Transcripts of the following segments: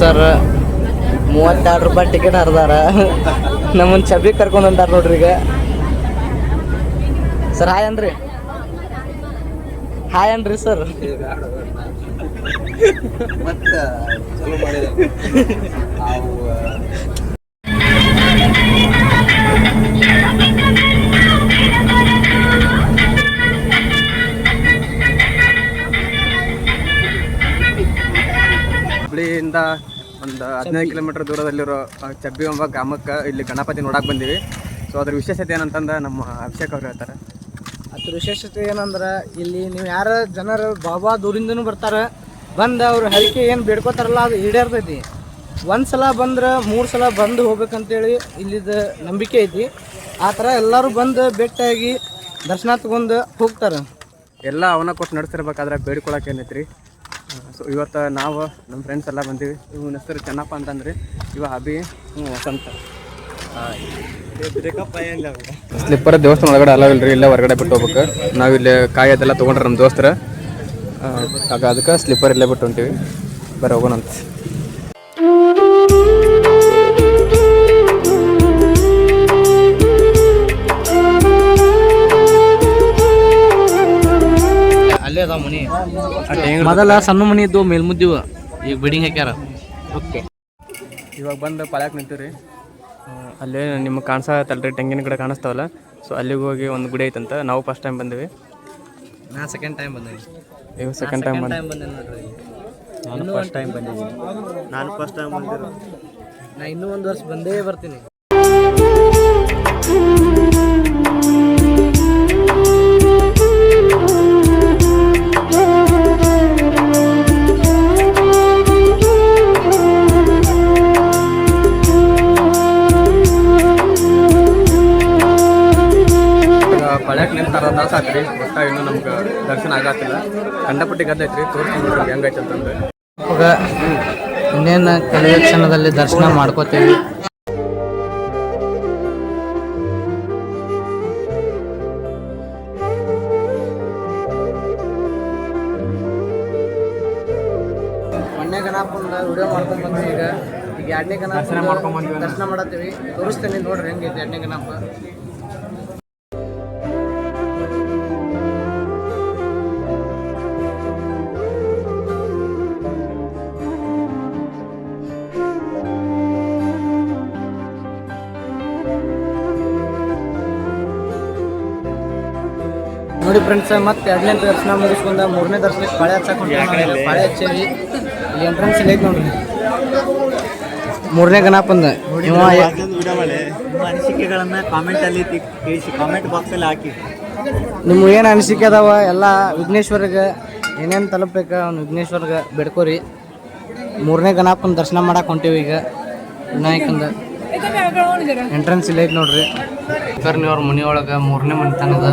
Sir, ಮೂವತ್ತೆರಡು ರೂಪಾಯಿ ticket ಹರಿದಾರ. ನಮ್ಮನ್ನು ಚಬ್ಬಿ ಕರ್ಕೊಂಡು ಅಂತಾರೆ ನೋಡ್ರಿ ಈಗ. ಸರ್ ಹಾಯ್ ಅನ್ರಿ. ಹಾಯ್ ಅನ್ರಿ ಸರ್. ಮತ್ತ ಮಾಡಿದ ಒಂದು ಹದಿನೈದು ಕಿಲೋಮೀಟರ್ ದೂರದಲ್ಲಿರೋ ಚಬ್ಬಿ ಎಂಬ ಗ್ರಾಮಕ್ಕೆ ಇಲ್ಲಿ ಗಣಪತಿ ನೋಡಕ್ಕೆ ಬಂದೀವಿ. ಸೊ ಅದ್ರ ವಿಶೇಷತೆ ಏನಂತಂದ್ರೆ ನಮ್ಮ ಅಭಿಷೇಕ್ ಅವ್ರು ಹೇಳ್ತಾರೆ. ಅದ್ರ ವಿಶೇಷತೆ ಏನಂದ್ರೆ ಇಲ್ಲಿ ನೀವು ಯಾರ ಜನರು ಬಾಬಾ ದೂರಿಂದನೂ ಬರ್ತಾರೆ. ಬಂದು ಅವ್ರ ಹರಿಕೆ ಏನು ಬೇಡ್ಕೋತಾರಲ್ಲ ಅದು ಈಡೇರ್ತೈತಿ. ಒಂದು ಸಲ ಬಂದ್ರೆ ಮೂರು ಸಲ ಬಂದು ಹೋಗ್ಬೇಕಂತೇಳಿ ಇಲ್ಲಿದ ನಂಬಿಕೆ ಐತಿ. ಆ ಥರ ಎಲ್ಲರೂ ಬಂದು ಭೇಟಿಯಾಗಿ ದರ್ಶನ ತಗೊಂಡು ಹೋಗ್ತಾರೆ. ಎಲ್ಲ ಅವನ ಕೊಟ್ಟು ನಡೆಸಿರ್ಬೇಕಾದ್ರೆ ಬೇಡ್ಕೊಳಕ್ಕೆ ಏನೈತ್ರಿ? ಸೊ ಇವತ್ತು ನಾವು ನಮ್ಮ ಫ್ರೆಂಡ್ಸ್ ಎಲ್ಲ ಬಂದೀವಿ. ಇವನ ಹೆಸರು ಚೆನ್ನಪ್ಪ ಅಂತಂದ್ರೆ. ಇವ ಅಭಿ ಹ್ಞೂ ವಸಂತ. ಸ್ಲಿಪ್ಪರ್ ದೇವಸ್ಥಾನ ಒಳಗಡೆ ಅಲ್ಲ ಇಲ್ರಿ ಇಲ್ಲ ಹೊರಗಡೆ ಬಿಟ್ಟು ಹೋಗ್ಬೇಕು. ನಾವು ಇಲ್ಲಿ ಕಾಯಿ ಅದೆಲ್ಲ ತೊಗೊಂಡ್ರೆ ನಮ್ಮ ದೋಸ್ತರ. ಆಗ ಅದಕ್ಕೆ ಸ್ಲಿಪ್ಪರ್ ಇಲ್ಲೇ ಬಿಟ್ಟು ಹೊಂಟೀವಿ. ಬರೀ ಹೋಗೋಣಂತ. ಅದಾವ ಮನಿ. ಮೊದಲ ಸಣ್ಣ ಮನಿ ಇದ್ದು ಮೇಲ್ಮುದ್ದಿವ ಈಗ ಬಿಲ್ಡಿಂಗ್ ಹಾಕ್ಯಾರ. ಓಕೆ. ಇವಾಗ ಬಂದು ಪಾಳ್ಯಕ್ಕೆ ನಿಂತೀವಿ ಅಲ್ಲೇ ನಿಮಗೆ ಕಾಣಿಸತ್ತಲ್ರಿ ತೆಂಗಿನ ಗಿಡ ಕಾಣಿಸ್ತಾವಲ್ಲ ಸೊ ಅಲ್ಲಿಗೆ ಹೋಗಿ ಒಂದು ಗುಡಿ ಐತಂತ ನಾವು ಫಸ್ಟ್ ಟೈಮ್ ಬಂದಿವಿ. ನಾ ಸೆಕೆಂಡ್ ಟೈಮ್ ಬಂದೇನಿ ಇವಾಗ ಸೆಕೆಂಡ್ ಟೈಮ್ ಬಂದೆ ನಾನು ಫಸ್ಟ್ ಟೈಮ್ ಬಂದಿದ್ದೀನಿ. ನಾನು ಫಸ್ಟ್ ಟೈಮ್ ಬಂದಿರೋ ನಾ ಇನ್ನೂ ಒಂದು ವರ್ಷ ಬಂದೇ ಬರ್ತೀನಿ. ನಮ್ಗೆ ದರ್ಶನ ಆಗತ್ತಿಲ್ಲ ಕಂಡಪಟ್ಟಿ ಗದ್ದೈತ್ರಿ ತೋರಿಸ್ತೀನಿ ನೋಡ್ರಿ ಹೆಂಗೈತೆ ಅಂತಂದ್ರೆ. ಇವಾಗ ಇನ್ನೇನು ಕೆಲವೇ ಕ್ಷಣದಲ್ಲಿ ದರ್ಶನ ಮಾಡ್ಕೋತೀವಿ. ಒಂದನೇ ಗಣಪನ ವಿಡಿಯೋ ಮಾಡ್ಕೊಂಡ್ ಬಂದ್ವಿ ಈಗ. ಈಗ ಎರಡನೇ ಗಣಪ ದರ್ಶನ ಮಾಡ್ಕೊಂಡ್ ಬಂದ್ವಿ ದರ್ಶನ ಮಾಡತ್ತೀವಿ. ತೋರಿಸ್ತೇನೆ ನೋಡ್ರಿ ಹೆಂಗೈತೆ ಎರಡನೇ ಗಣಪ. ನೋಡಿ ಫ್ರೆಂಡ್ಸ್ ಮತ್ತೆ ಎರಡನೇ ದರ್ಶನ ಮುಗಿಸ್ಕೊಂಡ ಮೂರನೇ ದರ್ಶನಕ್ಕೆ ಪಾಳೆ ಹಚ್ಚಾಕೊಂಡು ಪಾಳೆ ಹಚ್ಚೇವಿ ಇಲ್ಲಿ ಎಂಟ್ರೆನ್ಸ್ ಇಲ್ಲ ಐತೆ ನೋಡ್ರಿ. ಮೂರನೇ ಗಣಪಂದ ನಿಮ್ಮ ಅನಿಸಿಕೆಗಳನ್ನ ಕಾಮೆಂಟ್ ಅಲ್ಲಿ ತಿಳಿಸಿ ಕಾಮೆಂಟ್ ಬಾಕ್ಸ್ ಅಲ್ಲಿ ಹಾಕಿ. ನಿಮ್ಮ ಏನು ಅನಿಸಿಕೆ ಅದಾವ? ಎಲ್ಲ ವಿಘ್ನೇಶ್ವರಿಗೆ ಏನೇನು ತಲುಪಬೇಕು ಅವ್ನು ವಿಘ್ನೇಶ್ವರ್ಗೆ ಬೇಡ್ಕೋರಿ. ಮೂರನೇ ಗಣಪನ ದರ್ಶನ ಮಾಡಕ್ಕೆ ಹೊಂಟೀವಿ ಈಗ. ವಿನಾಯಕಂದ. ಎಂಟ್ರೆನ್ಸ್ ಇಲ್ಲ ಐತೆ ನೋಡ್ರಿ. ಕರ್ನಿ ಅವ್ರ ಮನೆಯೊಳಗೆ ಮೂರನೇ ಮನೆತನದ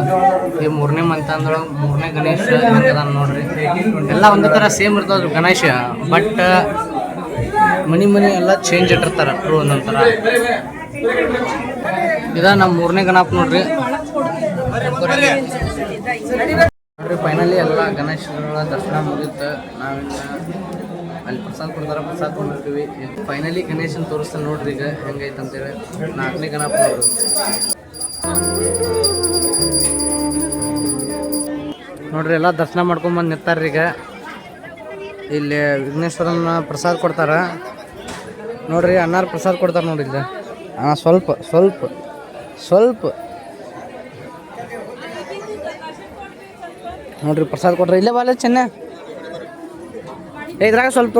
ಈ ಮೂರನೇ ಅಂದ್ರೆ ಮೂರನೇ ಗಣೇಶ ನೋಡ್ರಿ. ಎಲ್ಲ ಒಂದೇ ಥರ ಸೇಮ್ ಇರ್ತಾವ್ರಿ ಗಣೇಶ. ಬಟ್ ಮನಿ ಮನಿ ಎಲ್ಲ ಚೇಂಜ್ ಇಟ್ಟಿರ್ತಾರ ಟ್ರೂ ಒಂದೊಂದು ಇದ ನಮ್ಮ ಮೂರನೇ ಗಣಪ ನೋಡ್ರಿ. ನೋಡ್ರಿ ಫೈನಲಿ ಎಲ್ಲ ಗಣೇಶ ದರ್ಶನ ಮುಗಿತು. ನಾವಿನ್ನ ಅಲ್ಲಿ ಪ್ರಸಾದ ಕೊಡ್ತಾರ ಪ್ರಸಾದ ಕೊಂಡಿರ್ತೀವಿ ಫೈನಲಿ ಗಣೇಶನ್ ತೋರಿಸ್ತಾನೆ ನೋಡ್ರಿ ಈಗ ಹೆಂಗೈತೆ ಅಂತೇಳಿ. ನಾಲ್ಕನೇ ಗಣಪ ನೋಡ್ರಿ ನೋಡ್ರಿ ಎಲ್ಲ ದರ್ಶನ ಮಾಡ್ಕೊಂಡ್ಬಂದು ನಿಂತಾರ್ರಿ ಈಗ. ಇಲ್ಲಿ ವಿಘ್ನೇಶ್ವರನ ಪ್ರಸಾದ ಕೊಡ್ತಾರ. ನೋಡ್ರಿ ಅನ್ನಾರ ಪ್ರಸಾದ ಕೊಡ್ತಾರ ನೋಡಿ ಇಲ್ಲ. ಹಾಂ ಸ್ವಲ್ಪ ಸ್ವಲ್ಪ ಸ್ವಲ್ಪ. ನೋಡ್ರಿ ಪ್ರಸಾದ ಕೊಟ್ರಿ ಇಲ್ಲೇ ಬಾಲೆ ಚೆನ್ನ. ಇದ್ರಾಗ ಸ್ವಲ್ಪ.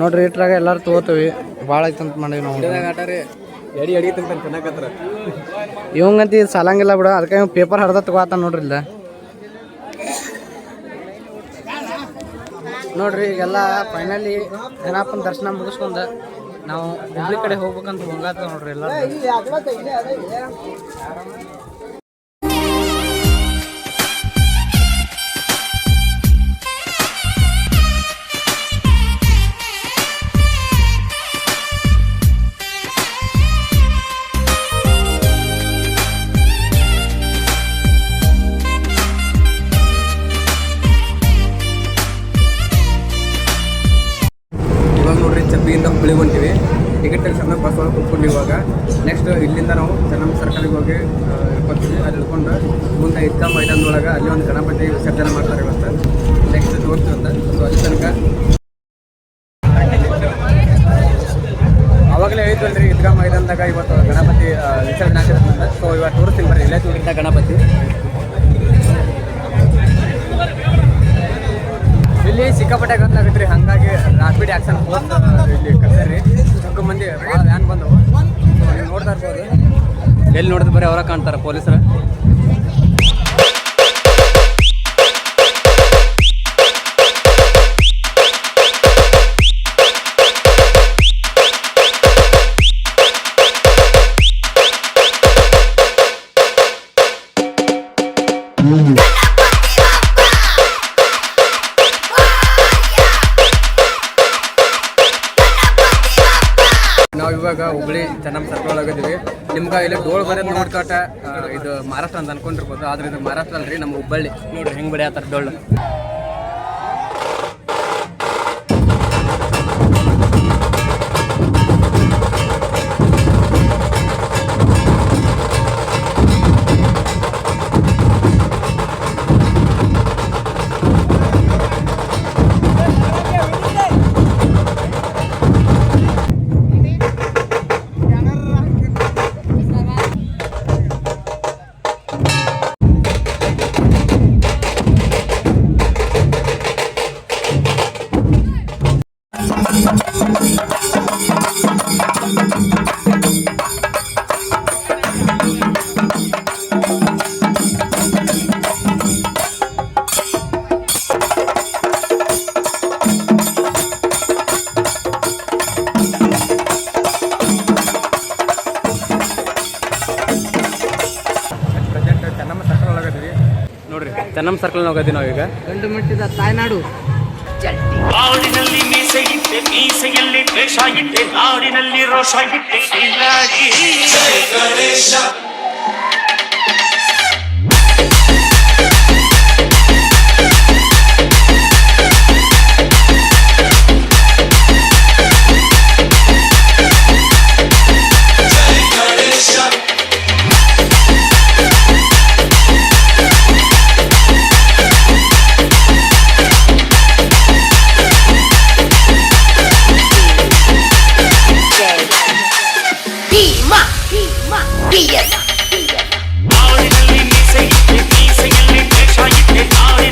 ನೋಡ್ರಿ ಇಟ್ರಾಗ ಎಲ್ಲಾರು ತಗೋತೀವಿ. ಭಾಳ ಐತಂತ ಮಾಡೀವಿ ನಾವು. ಎಡಿ ಎಡಿ ತಿನ್ನಕತ್ರ ಇವಂಗಂತ ಇದು ಸಾಲಂಗಿಲ್ಲ ಬಿಡ. ಅದಕ್ಕೆ ಇವ್ ಪೇಪರ್ ಹರ್ದ ತಗೋತ ನೋಡ್ರಿ ಇಲ್ಲ ನೋಡ್ರಿ ಈಗೆಲ್ಲ ಫೈನಲಿ ಗಣಪನ ದರ್ಶನ ಮುಗಿಸ್ಕೊಂಡ ನಾವು ಹುಬ್ಳಿ ಕಡೆ ಹೋಗ್ಬೇಕಂತ ಹೋಗಾತ ನೋಡ್ರಿ ಎಲ್ಲ ತೆಗೆಸಂದ್ರೆ ಬಸ್ ಒಳಗೆ ಕುತ್ಕೊಂಡು ಇವಾಗ. ನೆಕ್ಸ್ಟ್ ಇಲ್ಲಿಂದ ನಾವು ಚೆನ್ನಮ್ಮ ಸರ್ಕಲ್ಗೆ ಹೋಗಿ ಇಳ್ಕೊತೀವಿ ಅಲ್ಲಿ ಇಳ್ಕೊಂಡು ಮುಂದೆ ಇದ್ದ ಮೈದಾನದೊಳಗೆ ಅಲ್ಲಿ ಒಂದು ಗಣಪತಿ ವಿಸರ್ಜನೆ ಮಾಡ್ತಾರೆ ಇವತ್ತು. ನೆಕ್ಸ್ಟ್ ತೋರಿಸ್ತೀವಿ ಅಂತ. ಸೊ ಅಲ್ಲಿ ತನಕ ಅವಾಗಲೇ ರೀ ಇದ್ಗಾ ಮೈದಾನದಾಗ ಇವತ್ತು ಗಣಪತಿ ವಿಸರ್ಜನೆ ಆಗಿರ್ತದೆ ಸೊ ಇವಾಗ ತೋರಿಸ್ತೀನಿ ಬರ್ರಿ, ಇಲ್ಲೇ ತೋರಿಸಿದ ಗಣಪತಿ. ಇಲ್ಲಿ ಸಿಕ್ಕಾಪಟ್ಟೆ ಗಂಟಾಗತ್ರಿ ಹಂಗಾಗಿ ರಾಪಿಡ್ ಆಕ್ಷನ್ ಫೋರ್ಸ್ ಇಲ್ಲಿ ಕರ್ಸಾರಿ. ಚಿಕ್ಕ ಮಂದಿ ವ್ಯಾನ್ ಬಂದವು ನೋಡ್ತಾ ಇರ್ಬೋದು. ಎಲ್ಲಿ ನೋಡಿದ್ರೆ ಬರೀ ಅವರ ಕಾಣ್ತಾರೆ ಪೊಲೀಸರು. ಚೆನ್ನಮ್ಮ ಸರ್ಕಲ್ ಒಳಗಿದ್ದೀವಿ ನಿಮ್ಗೆ ಇಲ್ಲಿ ಡೋಳ್ ಬರೋದು ನೋಡ್ಕೊಟ್ಟ ಇದು ಮಹಾರಾಷ್ಟ್ರ ಅಂತ ಅನ್ಕೊಂಡಿರ್ಬೋದು. ಆದ್ರೆ ಇದು ಮಹಾರಾಷ್ಟ್ರ ಅಲ್ರಿ ನಮ್ಮ ಹುಬ್ಬಳ್ಳಿ. ನೋಡ್ರಿ, ಹೆಂಗ್ ಬಡಿಯತ್ತಾರ ಡೊಳ್ಳು ಚೆನ್ನಮ್ಮ ಸರ್ಕಲ್ ಹೋಗಿದ್ದೀವಿ ನಾವೀಗ ಗಂಡು ಮಟ್ಟಿದ ತಾಯ್ನಾಡು. ಆಡಿನಲ್ಲಿ ಮೀಸೆ ಇಟ್ಟೆ ಮೀಸೆಯಲ್ಲಿ ದ್ವೇಷ ಇಟ್ಟೆ ನಾಡಿನಲ್ಲಿ ರೋಷ ಇಟ್ಟೆ ஆறு நல்லி மீசை மீசையில் பேஷாயிட்டு ஆறு